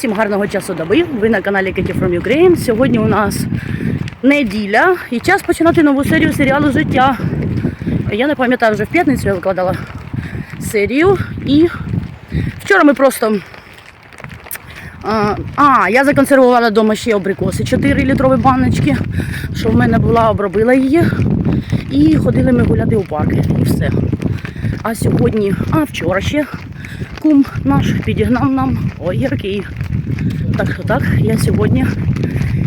Усім гарного часу доби. Ви на каналі Katie from Ukraine. Сьогодні у нас неділя і час починати нову серію серіалу Життя. Я не пам'ятаю, вже в п'ятницю я викладала серію. І вчора ми просто. А, я законсервувала вдома ще абрикоси 4 літрові баночки, що в мене була, обробила її. І ходили ми гуляти у парки. І все. А сьогодні, а вчора ще кум наш підігнав нам огірки. Так що так, я сьогодні,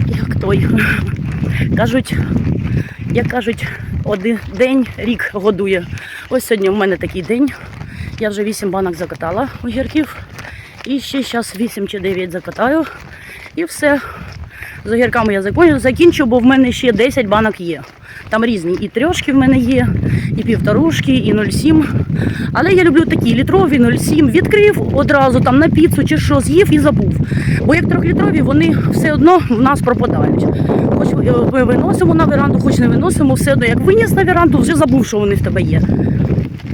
як той, кажуть, як кажуть, один день рік годує. Ось сьогодні в мене такий день. Я вже 8 банок закатала огірків. І ще зараз 8 чи 9 закатаю. І все. З огірками я закінчу, бо в мене ще 10 банок є. Там різні і трьошки в мене є, і півторушки, і 0,7. Але я люблю такі літрові 0,7. Відкрив одразу там на піцу чи що з'їв і забув. Бо як трьохлітрові, вони все одно в нас пропадають. Хоч е, ми виносимо на веранду, хоч не виносимо, все одно як виніс на веранду, вже забув, що вони в тебе є.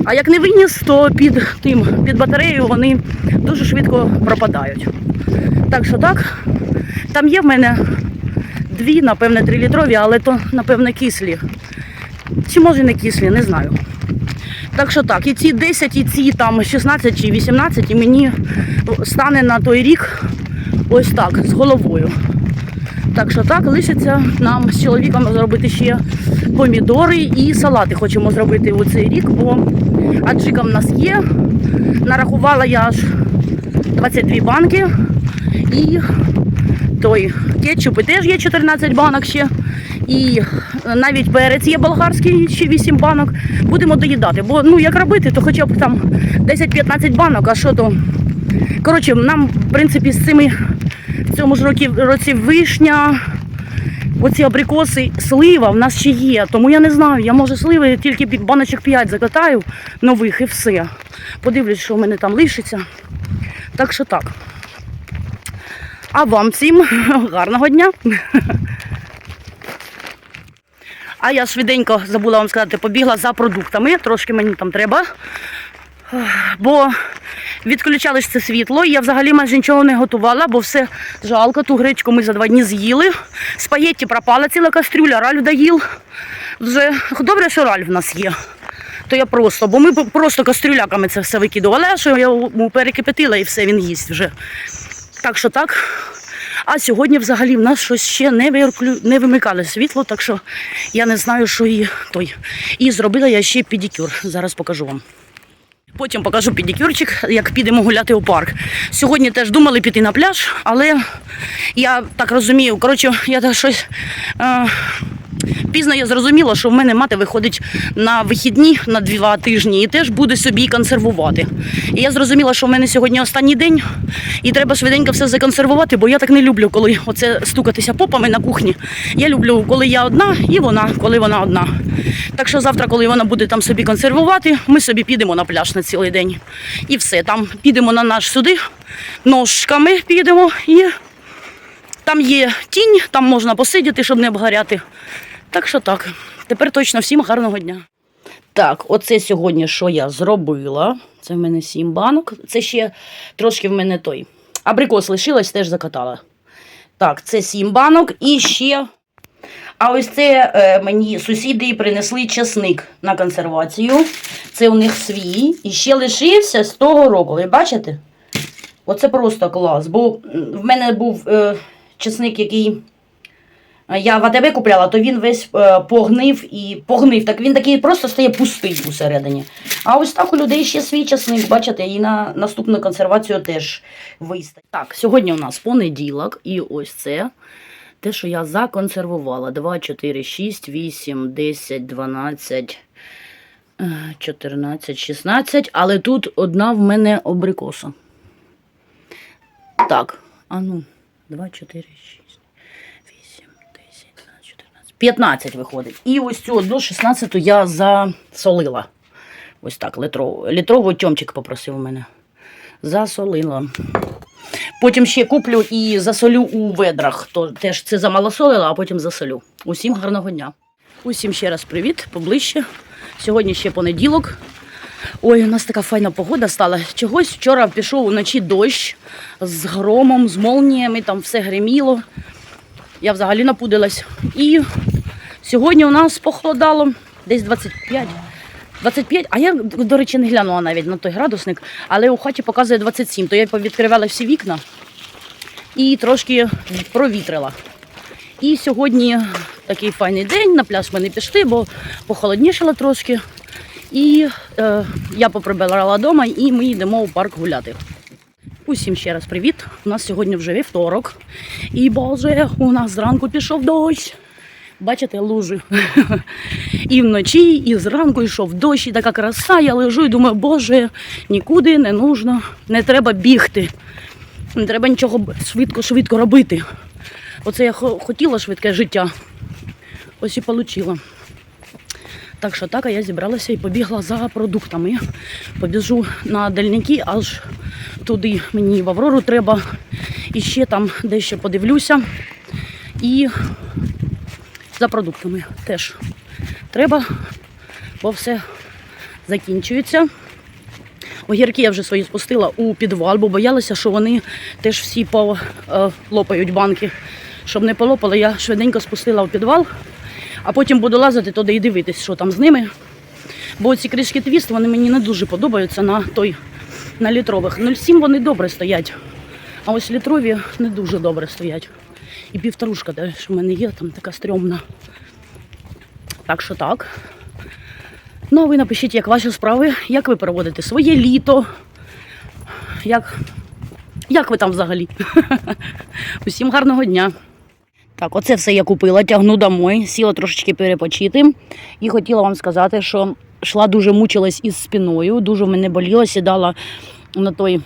А як не виніс, то під тим, під батареєю вони дуже швидко пропадають. Так що так, там є в мене дві, напевне, трилітрові, але то, напевне, кислі. Чи може не кислі, не знаю. Так що так, і ці 10, і ці там 16 чи 18, і мені стане на той рік ось так, з головою. Так що так, лишиться нам з чоловіком зробити ще помідори і салати хочемо зробити у цей рік, бо аджика в нас є. Нарахувала я аж 22 банки. І той кетчупи теж є 14 банок ще. І навіть перець є болгарський, ще 8 банок. Будемо доїдати. Бо ну як робити, то хоча б там 10-15 банок, а що то. Коротше, нам, в принципі, з цими в цьому ж році, році вишня, оці абрикоси, слива в нас ще є. Тому я не знаю, я може сливи тільки баночок 5 закатаю нових і все. Подивлюсь, що в мене там лишиться. Так що так. А вам всім гарного дня. А я швиденько забула вам сказати, побігла за продуктами. Трошки мені там треба. Бо відключали це світло, і я взагалі майже нічого не готувала, бо все жалко. Ту гречку ми за два дні з'їли. Спагетті пропала ціла кастрюля, Ральф доїв. Вже добре, що Ральф в нас є. То я просто, бо ми просто кастрюляками це все викидували, а що я перекипятила і все, він їсть вже. Так що так. А сьогодні взагалі в нас щось ще не, вирклю... не вимикали світло, так що я не знаю, що і той. І зробила я ще педикюр. Зараз покажу вам. Потім покажу педикюрчик, як підемо гуляти у парк. Сьогодні теж думали піти на пляж, але я так розумію, коротше, я так щось. Е... Пізно я зрозуміла, що в мене мати виходить на вихідні на два тижні і теж буде собі консервувати. І я зрозуміла, що в мене сьогодні останній день, і треба швиденько все законсервувати, бо я так не люблю, коли оце стукатися попами на кухні. Я люблю, коли я одна, і вона, коли вона одна. Так що завтра, коли вона буде там собі консервувати, ми собі підемо на пляж на цілий день. І все, там підемо на наш сюди, ножками підемо і. Там є тінь, там можна посидіти, щоб не обгоряти. Так що так. Тепер точно всім гарного дня. Так, оце сьогодні, що я зробила. Це в мене сім банок. Це ще трошки в мене той. Абрикос лишилась, теж закатала. Так, це сім банок і ще. А ось це е, мені сусіди принесли часник на консервацію. Це у них свій. І ще лишився з того року. Ви бачите? Оце просто клас. Бо в мене був е, чесник, який е, я в АТБ купляла, то він весь е, погнив і погнив. Так він такий просто стає пустий усередині. А ось так у людей ще свій часник, бачите, і на наступну консервацію теж вистачить. Так, сьогодні у нас понеділок, і ось це. Те, що я законсервувала. 2, 4, 6, 8, 10, 12, е, 14, 16. Але тут одна в мене абрикоса. Так, а ну, 2, 4, 6, 8, 10, 12, 14, 15 виходить. І ось цю одну 16 я засолила. Ось так, літрову. Літрову тьомчик попросив у мене. Засолила. Потім ще куплю і засолю у ведрах. То теж це замалосолила, а потім засолю. Усім гарного дня. Усім ще раз привіт, поближче. Сьогодні ще понеділок. Ой, у нас така файна погода стала. Чогось вчора пішов уночі дощ з громом, з молніями, там все гриміло. Я взагалі напудилась. І сьогодні у нас похолодало десь 25. 25, а я, до речі, не глянула навіть на той градусник, але у хаті показує 27, то я повідкривала всі вікна і трошки провітрила. І сьогодні такий файний день, на пляж ми не пішли, бо похолоднішало трошки. І е, я поприбирала вдома і ми йдемо у парк гуляти. Усім ще раз привіт. У нас сьогодні вже вівторок. І боже, у нас зранку пішов дощ. Бачите, лужи. І вночі, і зранку йшов дощ, і така краса. Я лежу і думаю, боже, нікуди не нужно, не треба бігти. Не треба нічого швидко-швидко робити. Оце я хотіла швидке життя. Ось і отримала. Так що так, а я зібралася і побігла за продуктами. Побіжу на дальники, аж туди мені в Аврору треба. І ще там дещо подивлюся. І за продуктами теж треба, бо все закінчується. Огірки я вже свої спустила у підвал, бо боялася, що вони теж всі полопають банки. Щоб не полопали, я швиденько спустила у підвал, а потім буду лазити туди і дивитись, що там з ними. Бо ці кришки твіст вони мені не дуже подобаються на той на літрових. 0,7 вони добре стоять. А ось літрові не дуже добре стоять. І півторушка теж в мене є, там така стрьомна. Так що так. Ну, а ви напишіть, як ваші справи, як ви проводите своє літо. Як, як ви там взагалі? Усім гарного дня. Так, оце все я купила, тягну домой, сіла трошечки перепочити. І хотіла вам сказати, що йшла дуже мучилась із спиною, дуже в мене боліло, сідала на той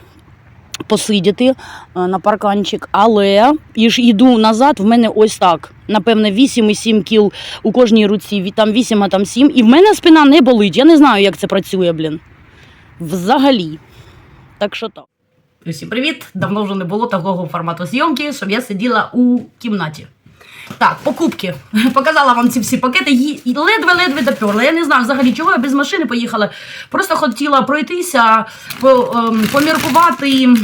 посидіти е, на парканчик, але і ж йду назад, в мене ось так. Напевне, 8,7 кіл у кожній руці, там 8, а там 7. І в мене спина не болить. Я не знаю, як це працює, блін. Взагалі. Так що так. Усім привіт! Давно вже не було такого формату зйомки, щоб я сиділа у кімнаті. Так, покупки. Показала вам ці всі пакети. Ледве-ледве доперла. Я не знаю взагалі, чого я без машини поїхала. Просто хотіла пройтися, ем, поміркувати.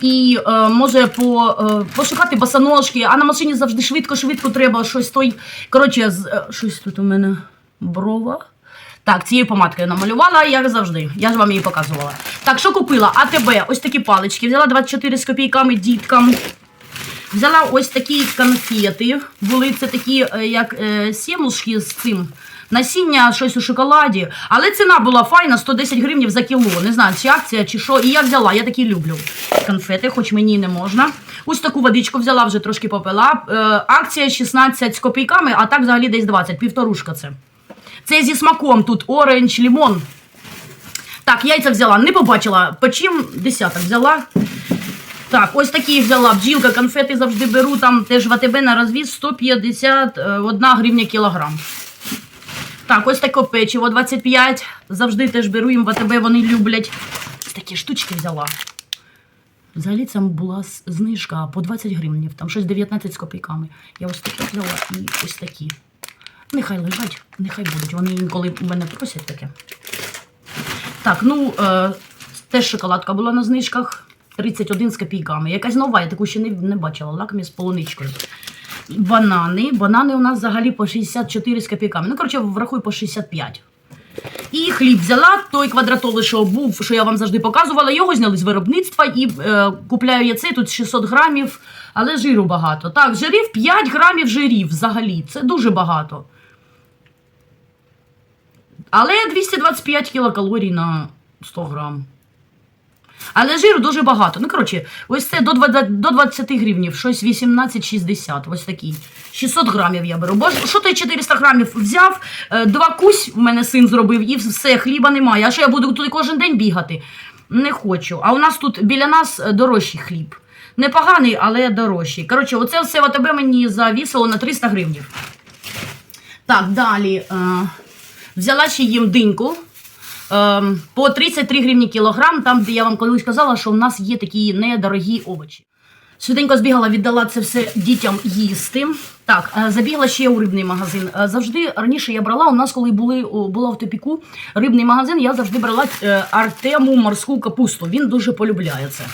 І е, може по, е, пошукати босоножки, а на машині завжди швидко-швидко треба щось той. Коротше, з, е, щось тут у мене брова. Так, цією помадкою намалювала, як завжди. Я ж вам її показувала. Так, що купила? АТБ, ось такі палички. Взяла 24 з копійками діткам. Взяла ось такі конфети. Були це такі, е, як е, сімушки з цим. Насіння, щось у шоколаді. Але ціна була файна, 110 гривень за кіло. Не знаю, чи акція, чи що. І я взяла, я такі люблю. Конфети, хоч мені не можна. Ось таку водичку взяла, вже трошки попила. Е, акція 16 з копійками, а так взагалі десь 20, півторушка це. Це зі смаком тут оранж, лімон. Так, яйця взяла, не побачила. По чим десяток взяла. Так, ось такі взяла бджілка, конфети завжди беру, там теж в АТБ на розвіз 151 гривня кілограм. Так, ось таке печиво 25. Завжди теж беру їм в АТБ, вони люблять. Такі штучки взяла. Взагалі це була знижка по 20 гривень, там щось 19 з копійками. Я ось таке взяла і ось такі. Нехай лежать, нехай будуть. Вони інколи мене просять таке. Так, ну е, теж шоколадка була на знижках. 31 з копійками. Якась нова, я таку ще не, не бачила. Лакмі з полуничкою. Банани. Банани у нас взагалі по 64 з копійками. Ну, коротше, врахуй по 65. І хліб взяла, той квадратолий, що був, що я вам завжди показувала, його зняли з виробництва і е, купляю я цей, тут 600 грамів, але жиру багато. Так, жирів 5 грамів жирів взагалі. Це дуже багато. Але 225 кілокалорій на 100 грам. Але жиру дуже багато. Ну, коротше, ось це до 20, до 20 гривнів, щось 18,60. Ось такий. 600 грамів я беру. Бо що той 400 грамів взяв, е, два кусь в мене син зробив, і все, хліба немає. А що я буду туди кожен день бігати? Не хочу. А у нас тут біля нас е, дорожчий хліб. Непоганий, але дорожчий. Коротше, оце все в АТБ мені завісило на 300 гривнів. Так, далі. Е, взяла ще їм диньку. Ем, по 33 гривні кілограм, там, де я вам колись казала, що в нас є такі недорогі овочі. Швиденько збігала, віддала це все дітям їсти. Так, е, забігла ще у рибний магазин. Е, Завжди раніше я брала. У нас, коли були була в топіку рибний магазин, я завжди брала е, Артему морську капусту. Він дуже полюбляє це.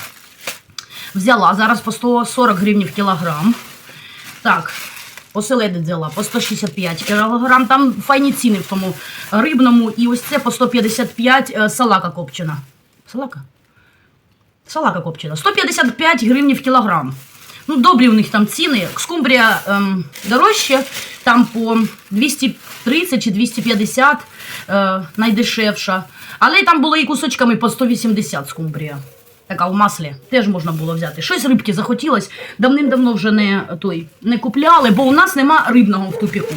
Взяла зараз по 140 гривень кілограм. Так, оселедець взяла по 165 кілограм. Там файні ціни в тому рибному. І ось це по 155 е, салака копчена. Салака? Салака копчена. 155 гривень в кілограм. Ну, добрі у них там ціни. Скумбрія ем, дорожче, там по 230 чи 250 е, найдешевша. Але там було і кусочками по 180 скумбрія. Така в маслі теж можна було взяти. Щось рибки захотілось. Давним-давно вже не, той, не купляли, бо у нас нема рибного в тупіку.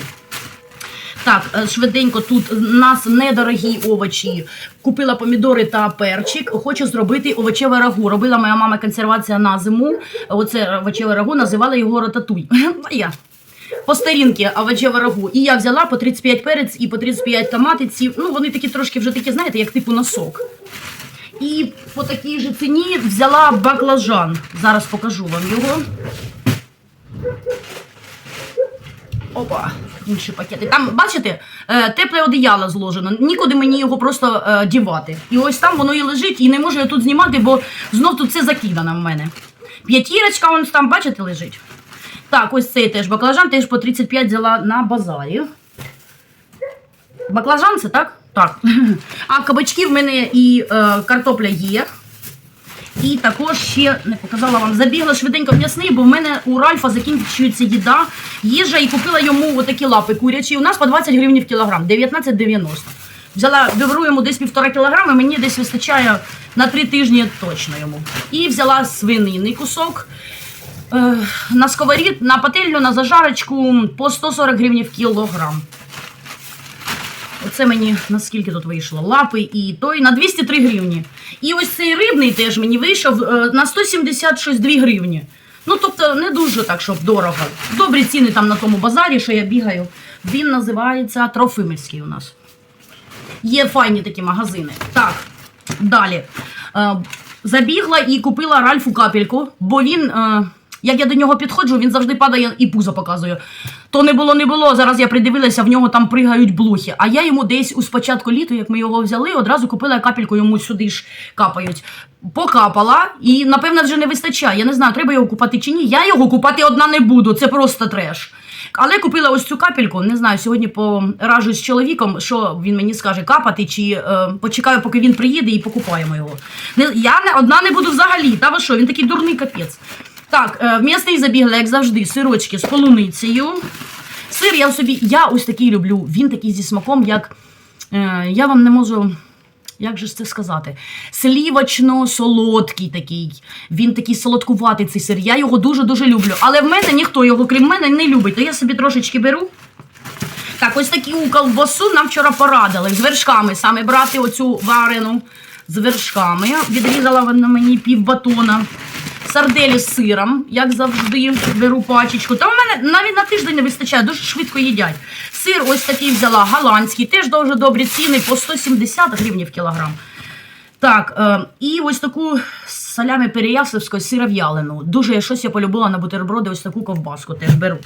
Так, е, швиденько тут у нас недорогі овочі. Купила помідори та перчик. Хочу зробити овочеве рагу. Робила моя мама консервація на зиму. Оце овочеве рагу, називала його рататуй. А я. По старінки овочеве рагу. І я взяла по 35 перець і по 35 томатиці. Ну, вони такі трошки вже такі, знаєте, як типу носок. І по такій же ціні взяла баклажан. Зараз покажу вам його. Опа, інші пакети. Там, бачите, е, тепле одіяло зложено. Нікуди мені його просто е, дівати. І ось там воно і лежить, і не можу я тут знімати, бо знов тут все закидано в мене. П'ятірочка, вон там, бачите, лежить. Так, ось цей теж баклажан, теж по 35 взяла на базарі. Баклажан це так? Так. А кабачки в мене і е, картопля є. І також ще не показала вам, забігла швиденько в м'ясний, бо в мене у Ральфа закінчується їда, їжа і купила йому отакі лапи курячі. У нас по 20 гривень в кілограм, 19,90. Взяла, беру йому десь півтора кілограми, мені десь вистачає на три тижні точно йому. І взяла свинини кусок. Е, на сковорід, на пательню, на зажарочку по 140 гривень в кілограм. Оце мені наскільки тут вийшло? Лапи і той на 203 гривні. І ось цей рибний теж мені вийшов е, на 176 2 гривні. Ну, тобто, не дуже так, щоб дорого. Добрі ціни там на тому базарі, що я бігаю. Він називається Трофимівський у нас. Є файні такі магазини. Так, далі. Е, забігла і купила Ральфу капельку, бо він. Як я до нього підходжу, він завжди падає і пузо показує. То не було, не було. Зараз я придивилася, в нього там пригають блохи. А я йому десь у спочатку літу, як ми його взяли, одразу купила капельку, йому сюди ж капають. Покапала, і напевно вже не вистачає. Я не знаю, треба його купати чи ні. Я його купати одна не буду, це просто треш. Але купила ось цю капельку. Не знаю, сьогодні поражусь з чоловіком, що він мені скаже капати, чи е, почекаю, поки він приїде і покупаємо його. Не, я не, одна не буду взагалі. Та ви що, він такий дурний капець. Так, е, в м'ясний забігла, як завжди, сирочки з полуницею. Сир я собі, я ось такий люблю. Він такий зі смаком, як. Е, я вам не можу. Як же це сказати? Слівочно-солодкий такий. Він такий солодкуватий цей сир. Я його дуже-дуже люблю. Але в мене ніхто його, крім мене, не любить. То я собі трошечки беру. Так, ось таку ковбасу нам вчора порадили. З вершками саме брати оцю варену з вершками. Відрізала вона мені пів батона. Сарделі з сиром, як завжди, беру пачечку. Та у мене навіть на тиждень не вистачає, дуже швидко їдять. Сир ось такий взяла, голландський, теж дуже добрі ціни, по 170 гривень в кілограм. Так, е, і ось таку салями переяславську сиров'ялену. Дуже щось я полюбила на бутерброди, ось таку ковбаску теж беру.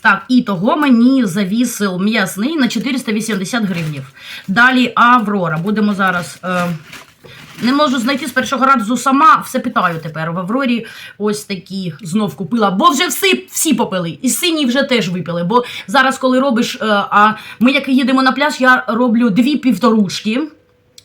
Так, і того мені завісив м'ясний на 480 гривнів. Далі Аврора. Будемо зараз. Е, не можу знайти з першого разу сама, все питаю тепер. В Аврорі ось такі знов купила, бо вже всі, всі попили. І сині вже теж випили. Бо зараз, коли робиш, е, а ми як їдемо на пляж, я роблю дві півторушки.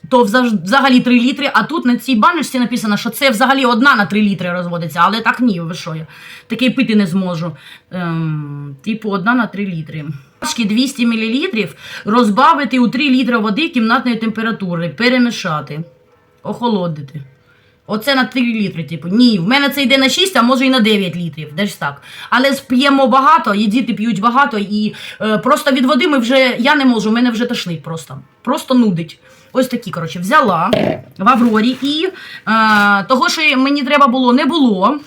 То взагалі 3 літри, а тут на цій баночці написано, що це взагалі одна на 3 літри розводиться, але так ні, ви що я таке пити не зможу. Ем, типу, одна на 3 літри. Пачки 200 мл розбавити у 3 літри води кімнатної температури, перемішати, охолодити. Оце на 3 літри, типу. Ні, в мене це йде на 6, а може і на 9 літрів. Десь так. Але п'ємо багато, і діти п'ють багато, і е, просто від води ми вже. Я не можу, в мене вже тошнить просто. Просто нудить. Ось такі, коротше, взяла в Аврорі і е, того, що мені треба було, не було.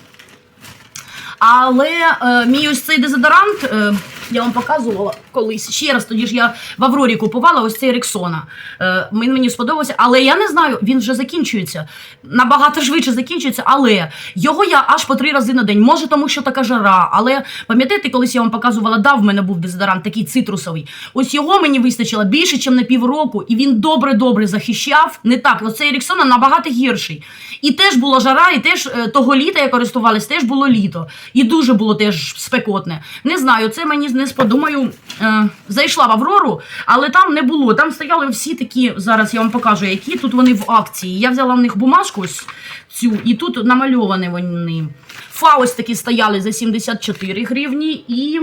Але е, мій ось цей дезодорант, е, Я вам показувала колись. Ще раз, тоді ж я в Аврорі купувала ось цей Рексона. Е, мені сподобався, але я не знаю, він вже закінчується. Набагато швидше закінчується, але його я аж по три рази на день. Може, тому що така жара. Але пам'ятаєте, колись я вам показувала, да, в мене був дезодорант такий цитрусовий. Ось його мені вистачило більше, ніж на півроку, і він добре-добре захищав. Не так, оцей Рексона набагато гірший. І теж була жара, і теж е, того літа я користувалась, теж було літо. І дуже було теж спекотне. Не знаю, це мені не сподумаю. Е, зайшла в Аврору, але там не було. Там стояли всі такі, зараз я вам покажу, які тут вони в акції. Я взяла в них бумажку ось цю, і тут намальовані вони. Фа ось такі стояли за 74 гривні і.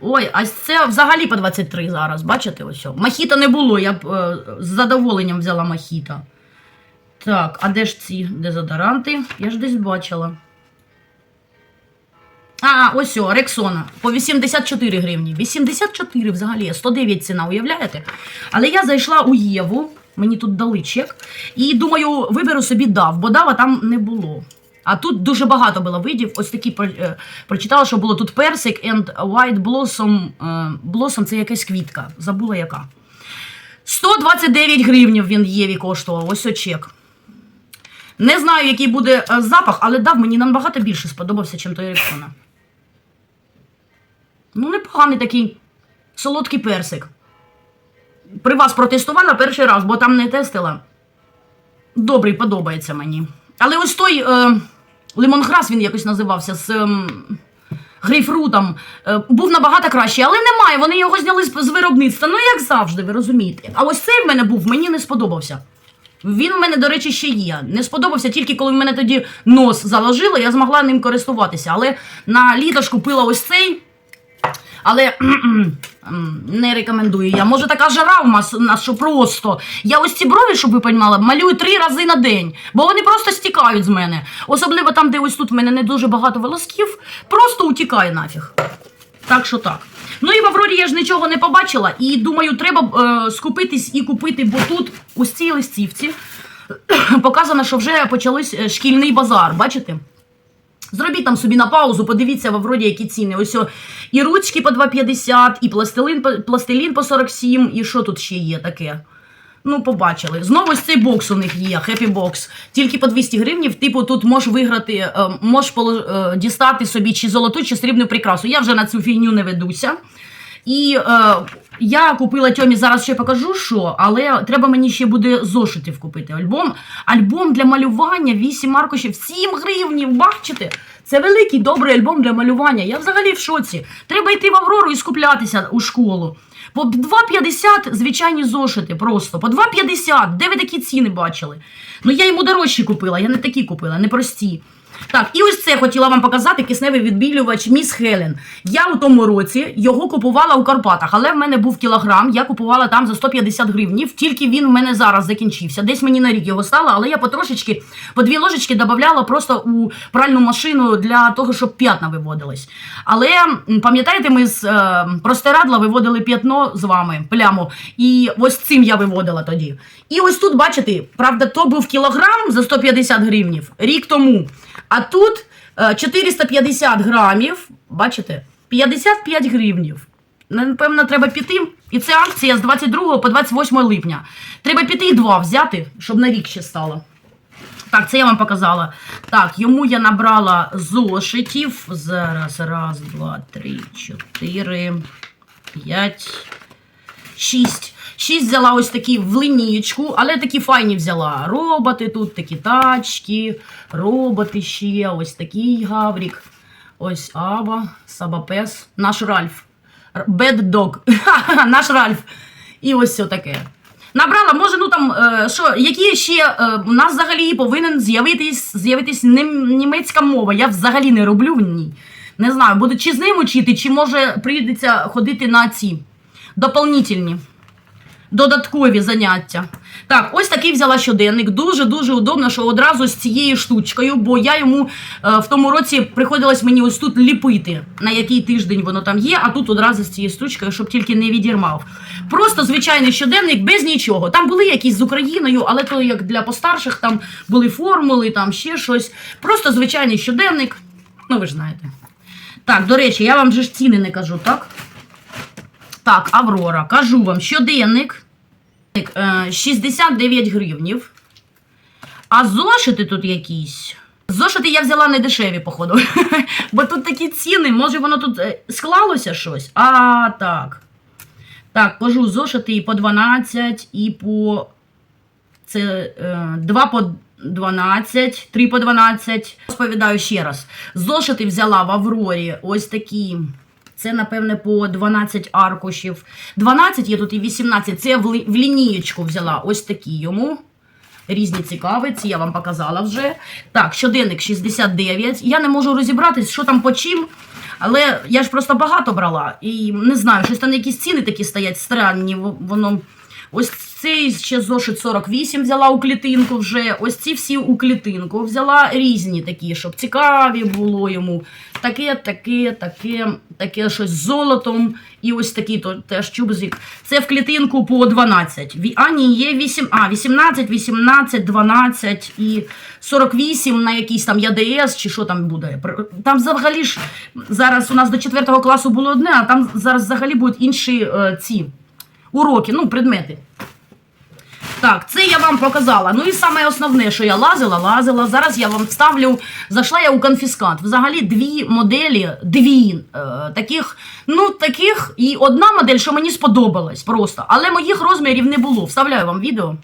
Ой, а це взагалі по 23 зараз, бачите? ось. Махіта не було, я б е, з задоволенням взяла махіта. Так, а де ж ці дезодоранти? Я ж десь бачила. А, ось о, Рексона. По 84 гривні. 84 взагалі, 109 ціна, уявляєте? Але я зайшла у Єву, мені тут дали чек. І думаю, виберу собі дав, бо дава там не було. А тут дуже багато було видів. Ось такі е, прочитала, що було тут персик and white blossom. Е, blossom це якась квітка. Забула яка. 129 гривнів він Єві коштував. Ось о чек. Не знаю, який буде е, запах, але дав мені набагато більше сподобався, ніж той Рексона. Ну, непоганий такий солодкий персик. При вас протестувала перший раз, бо там не тестила. Добрий, подобається мені. Але ось той е, лимонграс, він якось називався з ем, грейпфрутом, е, був набагато кращий, але немає. Вони його зняли з, з виробництва. Ну, як завжди, ви розумієте. А ось цей в мене був, мені не сподобався. Він в мене, до речі, ще є. Не сподобався тільки коли в мене тоді нос заложило, я змогла ним користуватися. Але на літо ж купила ось цей. Але не рекомендую я. Може така жара в нас, що просто. Я ось ці брові, щоб ви розуміли, малюю три рази на день, бо вони просто стікають з мене. Особливо там, де ось тут в мене не дуже багато волосків, просто утікає нафіг. Так що так. Ну і в Аврорі я ж нічого не побачила. І думаю, треба е, скупитись і купити, бо тут у цій листівці показано, що вже почались е, шкільний базар. Бачите? Зробіть там собі на паузу, подивіться в Авроді, які ціни. Ось о, і ручки по 2,50, і пластилин, пластилін по 47, і що тут ще є таке? Ну, побачили. Знову ось цей бокс у них є, Happy Box. Тільки по 200 гривнів. Типу, тут можеш виграти, е, можеш е, дістати собі чи золоту, чи срібну прикрасу. Я вже на цю фігню не ведуся. І е, я купила Тьомі, зараз ще покажу, що, але треба мені ще буде зошитів купити. Альбом. Альбом для малювання, 8 аркушів, 7 гривнів, бачите? Це великий добрий альбом для малювання. Я взагалі в шоці. Треба йти в Аврору і скуплятися у школу. По 2,50 звичайні зошити просто. По 2,50. Де ви такі ціни бачили? Ну я йому дорожчі купила, я не такі купила, не прості. Так, і ось це хотіла вам показати кисневий відбілювач Міс Хелен. Я у тому році його купувала у Карпатах, але в мене був кілограм, я купувала там за 150 гривнів, тільки він в мене зараз закінчився. Десь мені на рік його стало, але я потрошечки, по дві ложечки додавала просто у пральну машину для того, щоб п'ятна виводились. Але пам'ятаєте, ми з е, простирадла виводили п'ятно з вами, пляму, і ось цим я виводила тоді. І ось тут, бачите, правда, то був кілограм за 150 гривнів рік тому. А тут е, 450 грамів, бачите, 55 гривнів. Напевно, треба піти. І це акція з 22 по 28 липня. Треба піти і два взяти, щоб на рік ще стало. Так, це я вам показала. Так, йому я набрала зошитів. Зараз. Раз, два, три, чотири, п'ять, шість. Шість взяла ось такі в линієчку, але такі файні взяла. Роботи тут, такі тачки, роботи ще, ось такий гаврік. Ось Ава, Сабапес, наш Ральф. Bad Dog. наш Ральф. І ось все таке. Набрала, може, ну там, е, що, які ще, е, у нас взагалі повинен з'явитись, з'явитись німецька мова. Я взагалі не роблю в ній. Не знаю, буду чи з ним учити, чи може прийдеться ходити на ці дополнительні додаткові заняття. Так, ось такий взяла щоденник. Дуже-дуже удобно, що одразу з цією штучкою, бо я йому е, в тому році приходилось мені ось тут ліпити, на який тиждень воно там є, а тут одразу з цією штучкою, щоб тільки не відірмав. Просто звичайний щоденник без нічого. Там були якісь з Україною, але то як для постарших там були формули, там ще щось. Просто звичайний щоденник. Ну, ви ж знаєте. Так, до речі, я вам же ж ціни не кажу, так? Так, Аврора, кажу вам, щоденник е, 69 гривнів. А зошити тут якісь. Зошити я взяла не дешеві, походу. Бо тут такі ціни, може воно тут е, склалося щось? А, так. Так, кажу, зошити і по 12, і по. Це е, 2 по 12, 3 по 12. Розповідаю ще раз. Зошити взяла в Аврорі ось такі. Це, напевне, по 12 аркушів. 12 є тут і 18. Це я в, лінієчку взяла ось такі йому. Різні цікаві, ці я вам показала вже. Так, щоденник 69. Я не можу розібратись, що там по чим. Але я ж просто багато брала. І не знаю, щось там якісь ціни такі стоять странні. Воно. Ось цей ще зошит 48 взяла у клітинку вже. Ось ці всі у клітинку взяла різні такі, щоб цікаві було йому. Таке, таке, таке, таке щось з золотом. І ось такий то теж чубзик. Це в клітинку по 12. А, ні, є 8, а, 18, 18, 12 і 48 на якийсь там ЯДС чи що там буде. Там взагалі ж зараз у нас до 4 класу було одне, а там зараз взагалі будуть інші е, ці уроки, ну, предмети. Так, це я вам показала. Ну і саме основне, що я лазила, лазила. Зараз я вам вставлю, Зайшла я у конфіскат. Взагалі дві моделі, дві е, таких, ну таких, і одна модель, що мені сподобалась просто. Але моїх розмірів не було. Вставляю вам відео.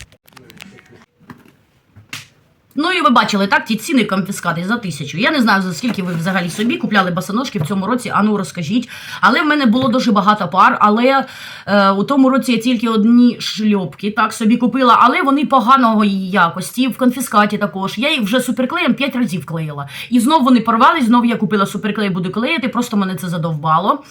Ну і ви бачили, так, ті ціни конфіскати за тисячу. Я не знаю, за скільки ви взагалі собі купляли босоножки в цьому році, а ну розкажіть. Але в мене було дуже багато пар, але е, у тому році я тільки одні шльопки так собі купила, але вони поганого якості. В конфіскаті також. Я їх вже суперклеєм 5 разів клеїла. І знов вони порвались, знов я купила суперклей, буду клеїти, просто мене це задовбало.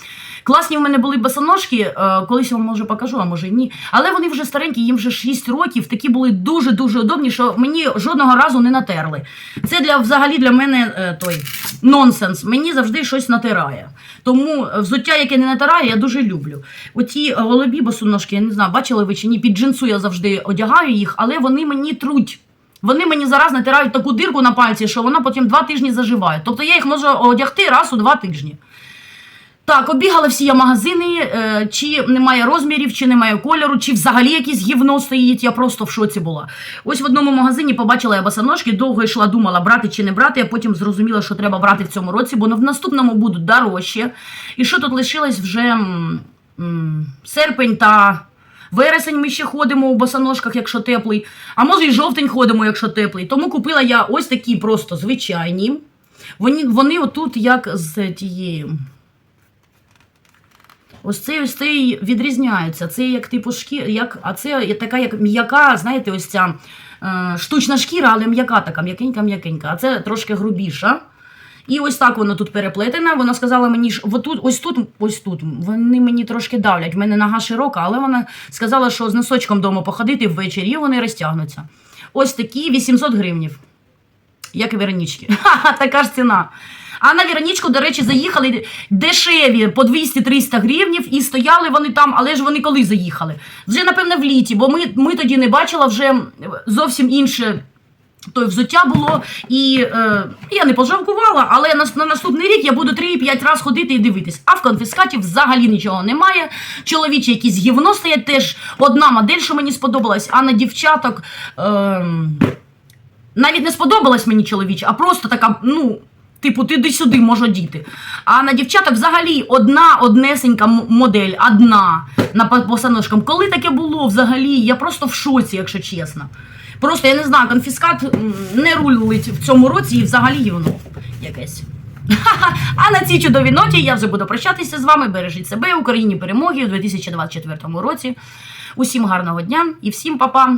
Класні в мене були босоножки, е, колись вам може покажу, а може ні. Але вони вже старенькі, їм вже 6 років, такі були дуже-дуже удобні, що мені жодного разу не натерли. Це для взагалі для мене е, той нонсенс. Мені завжди щось натирає. Тому взуття, яке не натирає, я дуже люблю. Оті е, голубі босоножки, я не знаю, бачили ви чи ні, під джинсу я завжди одягаю їх, але вони мені труть. Вони мені зараз натирають таку дирку на пальці, що вона потім два тижні заживає. Тобто я їх можу одягти раз у два тижні. Так, обігала всі я магазини, е, чи немає розмірів, чи немає кольору, чи взагалі якесь гівно стоїть. Я просто в шоці була. Ось в одному магазині побачила я босоножки, довго йшла, думала, брати чи не брати. Я потім зрозуміла, що треба брати в цьому році, бо в наступному будуть дорожче. І що тут лишилось вже серпень та. Вересень ми ще ходимо у босоножках, якщо теплий, а може і жовтень ходимо, якщо теплий. Тому купила я ось такі просто звичайні. Вони, вони отут як з тією. Ось цей ось цей відрізняється. Це як типу шкіра, як, а це така як м'яка, знаєте, ось ця е, штучна шкіра, але м'яка така, м'якенька-м'якенька. А це трошки грубіша. І ось так воно тут переплетене. Вона сказала мені, що отут, ось тут, ось тут. Вони мені трошки давлять. В мене нога широка, але вона сказала, що з носочком вдома походити ввечері, і вони розтягнуться. Ось такі 800 гривнів. Як і Веронічки. Ха-ха, така ж ціна. А на Веронічку, до речі, заїхали дешеві по 200-300 гривнів і стояли вони там, але ж вони коли заїхали? Вже, напевне, в літі, бо ми, ми тоді не бачила вже зовсім інше. То взуття було, і е, я не пожалкувала, але на, на наступний рік я буду 3-5 разів ходити і дивитись. А в конфіскаті взагалі нічого немає. Чоловічі якісь гівно стоять теж одна модель, що мені сподобалась, а на дівчаток. Е, навіть не сподобалась мені чоловіча, а просто така, ну, типу, ти йди сюди, може діти. А на дівчаток взагалі одна однесенька модель, одна на по- босоножкам. Коли таке було взагалі, я просто в шоці, якщо чесно. Просто я не знаю, конфіскат не рулить в цьому році і взагалі воно якесь. А на цій чудовій ноті я вже буду прощатися з вами. Бережіть себе, Україні перемоги у 2024 році. Усім гарного дня і всім па-па!